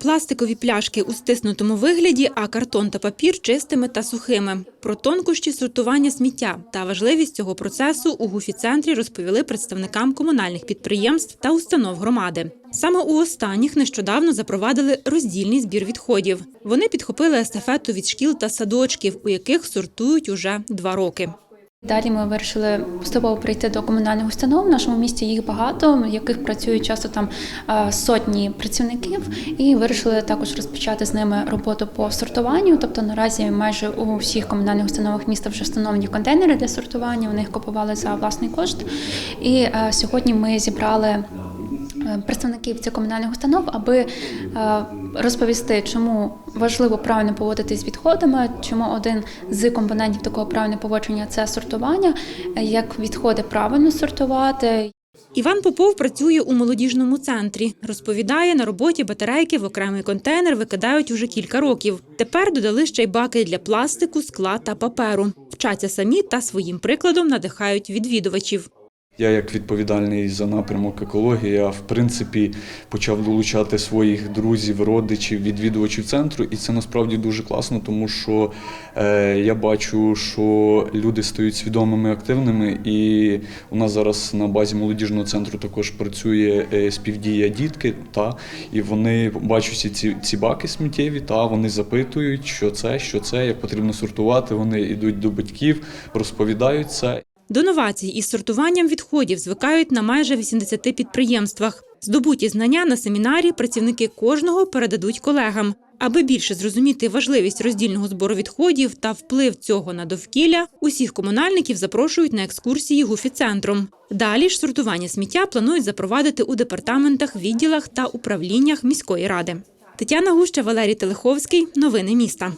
Пластикові пляшки у стиснутому вигляді, а картон та папір чистими та сухими. Про тонкощі сортування сміття та важливість цього процесу у гуфі-центрі розповіли представникам комунальних підприємств та установ громади. Саме у останніх нещодавно запровадили роздільний збір відходів. Вони підхопили естафету від шкіл та садочків, у яких сортують уже два роки. Далі ми вирішили поступово прийти до комунальних установ. В нашому місті їх багато, в яких працюють часто там е, сотні працівників, і вирішили також розпочати з ними роботу по сортуванню. Тобто наразі майже у всіх комунальних установах міста вже встановлені контейнери для сортування. Вони їх купували за власний кошт. І е, сьогодні ми зібрали представників цих комунальних установ, аби е, розповісти, чому важливо правильно поводитись з відходами, чому один з компонентів такого правильного поводження це сортування, е, як відходи правильно сортувати. Іван Попов працює у молодіжному центрі. Розповідає, на роботі батарейки в окремий контейнер викидають уже кілька років. Тепер додали ще й баки для пластику, скла та паперу. Вчаться самі та своїм прикладом надихають відвідувачів. Я, як відповідальний за напрямок екології, я в принципі почав долучати своїх друзів, родичів, відвідувачів центру, і це насправді дуже класно, тому що е, я бачу, що люди стають свідомими, активними, і у нас зараз на базі молодіжного центру також працює е, співдія дітки, та і вони бачать ці, ці баки сміттєві, та вони запитують, що це, що це, як потрібно сортувати. Вони йдуть до батьків, розповідають це. До новацій із сортуванням відходів звикають на майже 80 підприємствах. Здобуті знання на семінарі працівники кожного передадуть колегам. Аби більше зрозуміти важливість роздільного збору відходів та вплив цього на довкілля, усіх комунальників запрошують на екскурсії гуфі-центром. Далі ж сортування сміття планують запровадити у департаментах, відділах та управліннях міської ради. Тетяна Гуща, Валерій Телеховський. Новини міста.